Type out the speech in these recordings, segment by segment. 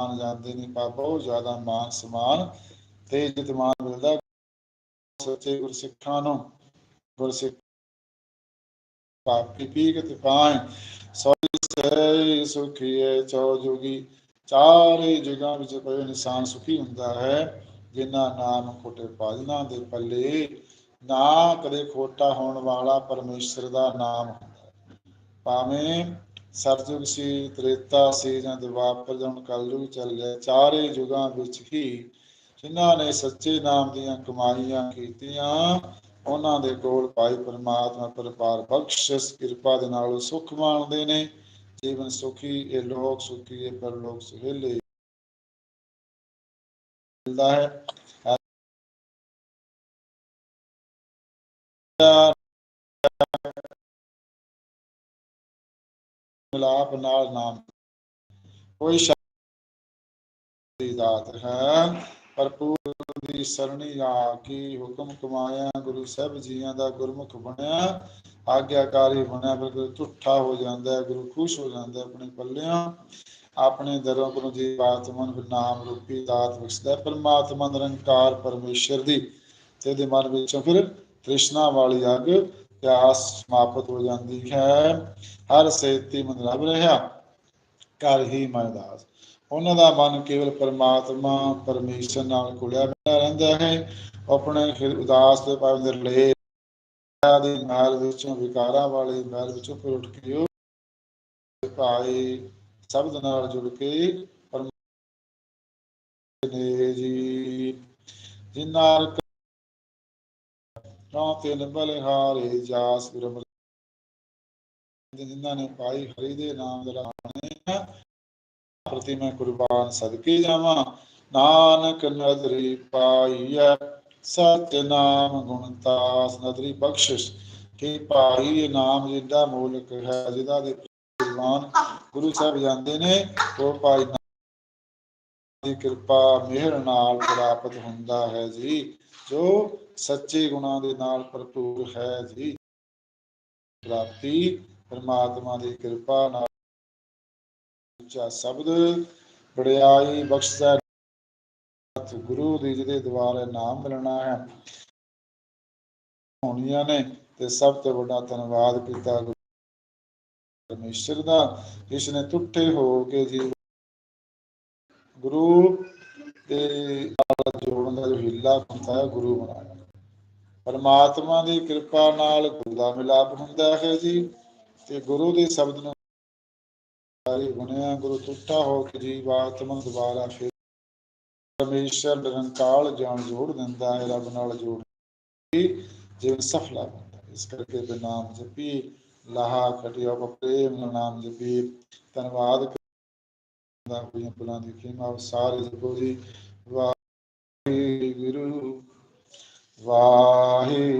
ਮਾਨ ਜਾਂਦੇ ਨੇ ਪਾ ਬਹੁਤ ਜ਼ਿਆਦਾ ਮਾਨ ਸਮਾਨ ਤੇ ਇੱਜ਼ਤ ਮਾਨ ਮਿਲਦਾ। ਸੱਚੇ ਗੁਰਸਿੱਖਾਂ ਨੂੰ ਗੁਰਸਿੱਖ ਪਾਪੀ ਪੀ ਕੇ ਪਾਏ ਸੋਈ ਸੁਖੀਏ ਚੋ ਜੋਗੀ। ਚਾਰੇ ਜਗ੍ਹਾ ਵਿੱਚ ਕੋਈ ਇਨਸਾਨ ਸੁਖੀ ਹੁੰਦਾ ਹੈ। ਜਿਨ੍ਹਾਂ ਨਾਮ ਖੋਟੇ ਪਾਜਨਾ ਦੇ ਪੱਲੇ, ਨਾ ਕਦੇ ਖੋਟਾ ਹੋਣ ਵਾਲਾ ਪਰਮੇਸ਼ਰ ਦਾ ਨਾਮ ਹੁੰਦਾ ਭਾਵੇਂ ਸਰਜੁਗ ਸੀ, ਤ੍ਰੇਤਾ ਸੀ, ਜਾਂ ਦੁਆਪਰ ਜਾਂ ਕਲਯੁਗ ਚੱਲ ਗਿਆ ਚਾਰੇ ਯੁਗਾਂ ਵਿੱਚ ਹੀ ਜਿਨ੍ਹਾਂ ਨੇ ਸੱਚੇ ਨਾਮ ਦੀਆਂ ਕਮਾਈਆਂ ਕੀਤੀਆਂ, ਉਹਨਾਂ ਦੇ ਕੋਲ ਭਾਈ ਪਰਮਾਤਮਾ ਪਰਪਾਰ ਬਖਸ਼ਿਸ਼, ਕਿਰਪਾ ਦੇ ਨਾਲ ਉਹ ਸੁਖ ਮਾਣਦੇ ਨੇ। ਜੀਵਨ ਸੁਖੀ, ਇਹ ਲੋਕ ਸੁਖੀ, ਇਹ ਪਰਲੋਕ ਸੁਹੇਲੇ ਮਿਲਦਾ ਹੈ। ਮਿਲਾਪ ਨਾਲ ਨਾਮ। ਕੋਈ ਸ਼ਬਦ ਦੀ ਦਾਤ ਹੈ, ਭਰਪੂਰ ਦੀ ਸਰਣੀ ਆ ਕੀ ਹੁਕਮ ਕਮਾਇਆ, ਗੁਰੂ ਸਾਹਿਬ ਜੀਆਂ ਦਾ ਗੁਰਮੁਖ ਬਣਿਆ। ਆਗਿਆਕਾਰੀ ਬਣਿਆ, ਬਿਲਕੁਲ ਝੁੱਠਾ ਹੋ ਜਾਂਦਾ ਹੈ, ਗੁਰੂ ਖੁਸ਼ ਹੋ ਜਾਂਦਾ ਆਪਣੇ ਪੱਲਿਆਂ। ਆਪਣੇ ਦਰੋਂ ਗੁਰੂ ਜੀ ਆਤਮਨ ਨਾਮ ਰੂਪੀ ਦਾਤ ਬਖਸ਼ਦਾ ਹੈ। ਪਰਮਾਤਮਾ ਨਿਰੰਕਾਰ ਪਰਮੇਸ਼ਰ ਦੀ ਤੇ ਦੇ ਮਨ ਵਿੱਚੋਂ ਫਿਰ ਤ੍ਰਿਸ਼ਨਾ ਵਾਲੀ ਅੱਗ ਪਿਆਸ ਸਮਾਪਤ ਹੋ ਜਾਂਦੀ ਹੈ। ਹਰ ਸੇਤੀ ਮਨ ਲੱਭ ਰਿਹਾ ਕਰ ਹੀ ਮਨਦਾਸ ਉਹਨਾਂ ਦਾ ਮਨ ਕੇਵਲ ਪਰਮਾਤਮਾ, ਪਰਮੇਸ਼ਰ ਨਾਲ ਕੁਲਿਆ ਹੋਇਆ ਰਹਿੰਦਾ ਹੈ। ਆਪਣੇ ਫਿਰ ਉਦਾਸ ਤੇ ਭਾਵ ਨਿਰਲੇ ਦੀ ਮਹਿਲ ਵਿੱਚੋਂ ਵਿਕਾਰਾਂ ਵਾਲੀ ਮਹਿਲ ਵਿੱਚੋਂ ਫਿਰ ਉੱਠ ਕੇ ਉਹ ਭਾਈ ਸ਼ਬਦ ਨਾਲ ਜੁੜ ਕੇ ਨੇ ਜੀ ਜਿਨਾਰ ਨਾ ਤਿਨ ਬਲਿਹਾਰੇ ਜਾਸ ਗੁਰਮ ਜਿਨ੍ਹਾਂ ਨੇ ਭਾਈ ਹਰੀ ਦੇ ਨਾਮ ਦਾ ਪ੍ਰਤੀ ਮੈਂ ਕੁਰਬਾਨ ਸਦਕੇ ਜਾਵਾਂ। ਨਾਨਕ ਨਦਰੀ ਪਾਈਐ, ਸਤਿ ਨਾਮ ਗੁਣਤਾਸ ਨਦਰੀ ਬਖਸ਼ਿਸ਼। ਕਿ ਭਾਈ ਇਹ ਨਾਮ ਜਿੱਡਾ ਮੂਲਕ ਹੈ ਜਿਹਦਾ ਦੇ ਕੁਰਬਾਨ ਗੁਰੂ ਸਾਹਿਬ ਜਾਂਦੇ ਨੇ, ਉਹ ਭਾਈ ਦੀ ਕਿਰਪਾ ਮਿਹਰ ਨਾਲ ਪ੍ਰਾਪਤ ਹੁੰਦਾ ਹੈ ਜੀ। ਜੋ ਸੱਚੇ ਗੁਣਾਂ ਦੇ ਨਾਲ ਭਰਪੂਰ ਹੈ ਜੀ। ਪ੍ਰਾਪਤੀ ਪਰਮਾਤਮਾ ਦੀ ਕਿਰਪਾ ਨਾਲ ਉੱਚਾ ਸ਼ਬਦ ਵਡਿਆਈ ਬਖਸ਼ਦਾ ਗੁਰੂ ਦੀ ਜਿਹਦੇ ਦੁਆਰੇ ਨਾਮ ਮਿਲਣਾ ਹੈ। ਹੋਣੀਆਂ ਨੇ ਤੇ ਸਭ ਤੋਂ ਵੱਡਾ ਧੰਨਵਾਦ ਕੀਤਾ ਪਰਮੇਸ਼ਰ ਦਾ, ਜਿਸ ਨੇ ਟੁੱਟੇ ਹੋ ਕੇ ਜੀ ਗੁਰੂ ਦੇ ਜੋੜਨ ਦਾ ਜੋ ਹੀਲਾ ਹੁੰਦਾ ਹੈ ਗੁਰੂ ਬਣਾਇਆ। ਪਰਮਾਤਮਾ ਦੀ ਕਿਰਪਾ ਨਾਲ ਗੁਰੂ ਦਾ ਮਿਲਾਪ ਹੁੰਦਾ ਹੈ ਜੀ। ਤੇ ਗੁਰੂ ਦੇ ਸ਼ਬਦ ਨੂੰ ਸਾਰੇ ਗੁਣਿਆ ਗੁਰੂ ਟੁੱਟਾ ਹੋ ਕੇ ਜੀਵਾਤਮਾ ਦੁਬਾਰਾ ਫਿਰ ਪਰਮੇਸ਼ਰ ਨਿਰੰਕਾਲ ਜਾਣ ਜੋੜ ਦਿੰਦਾ ਹੈ, ਰੱਬ ਨਾਲ ਜੋੜ ਜੀਵਨ ਸਫਲਾ ਬਣਦਾ ਇਸ ਕਰਕੇ ਤੇ ਜਪੀ, ਲਾਹਾ ਖਟਿਆ ਪ੍ਰੇਮ ਨਾਲ ਨਾਮ ਜਪੀ, ਧੰਨਵਾਦ ਕਰਦਾ ਹੋਈਆਂ ਪੁਲਾਂ ਦੀ ਖਿਮਾ। ਸਾਰੇ ਜਪੋ ਜੀ। ਵਾਹਿਗੁਰੂ ਵਾਹਿਗੁਰੂ।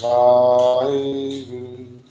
Vaiguru,